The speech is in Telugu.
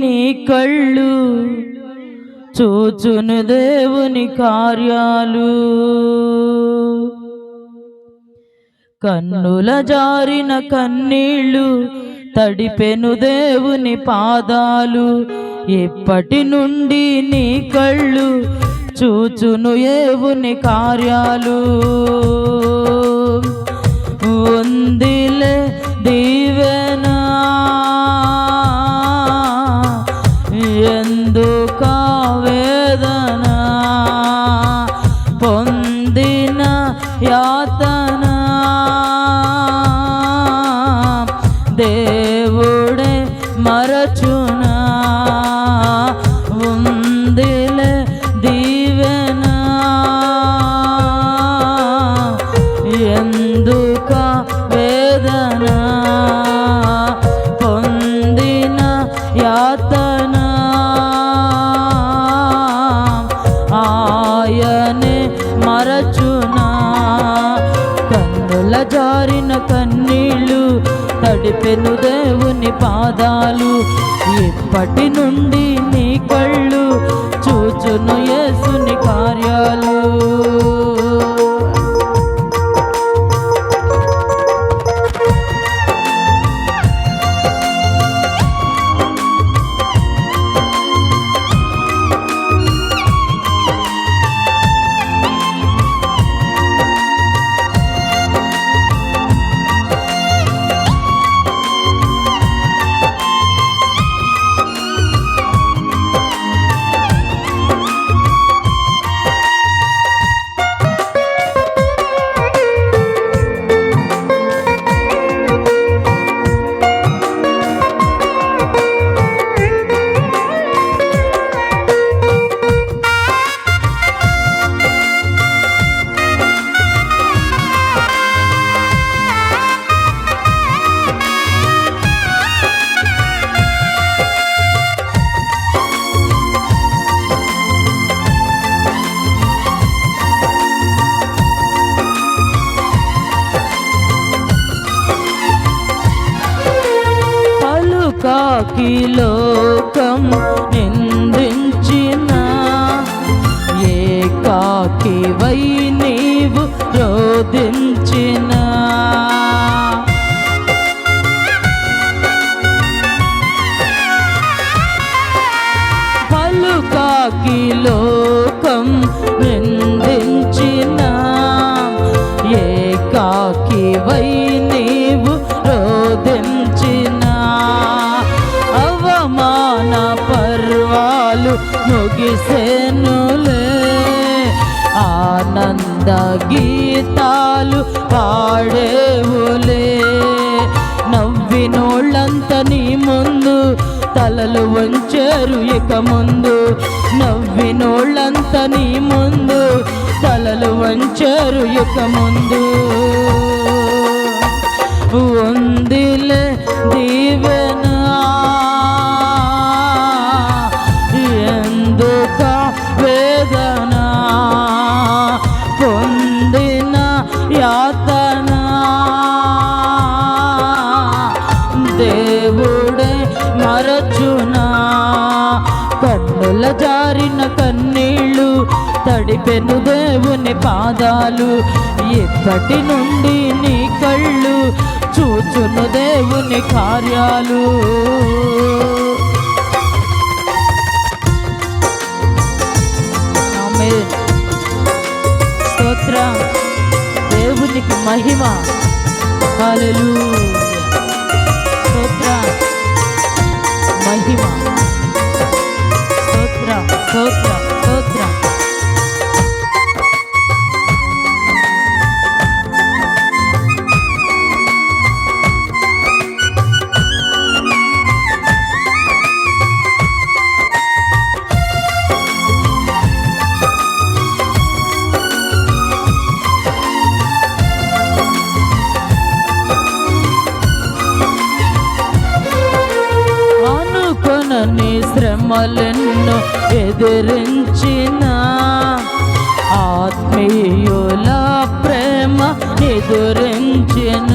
నీ కళ్ళు చూచును దేవుని కార్యాలు. కన్నుల జారిన కన్నీళ్ళు తడిపెను దేవుని పాదాలు. ఎప్పటి నుండి నీ కళ్ళు చూచును ఏవుని కార్యాలు? ఉందిలే దీ యాతన మరచునా? కన్నుల జారిన కన్నీళ్ళు తడిపెను దేవుని పాదాలు. ఇప్పటి నుండి నీ కళ్ళు చూచును యేసుని కార్యాలు. పలుకాకి లోకం పర్వాలు ముగిసెనులే ఆనంద గీతాలు పాడేవులే. నవ్వినోళ్ళంత నీ ముందు తలలు వంచారు ఇక ముందు. నవ్వినోళ్ళంత నీ ముందు తలలు వంచారు ఇక ముందు. ఉందిలే దీవే యాతన. దేవుడే మరచునా కన్నుల జారిన కన్నీళ్ళు తడిపెను దేవుని పాదాలు. ఎప్పటి నుండి నీ కళ్ళు చూచును దేవుని కార్యాలు. ఆమేన్. స్తోత్రం. దేవునికి మహిమ. హల్లెలూయా స్తోత్రం మహిమ. శ్రమలను ఎదిరించిన ఆత్మీయుల ప్రేమ ఎదురించిన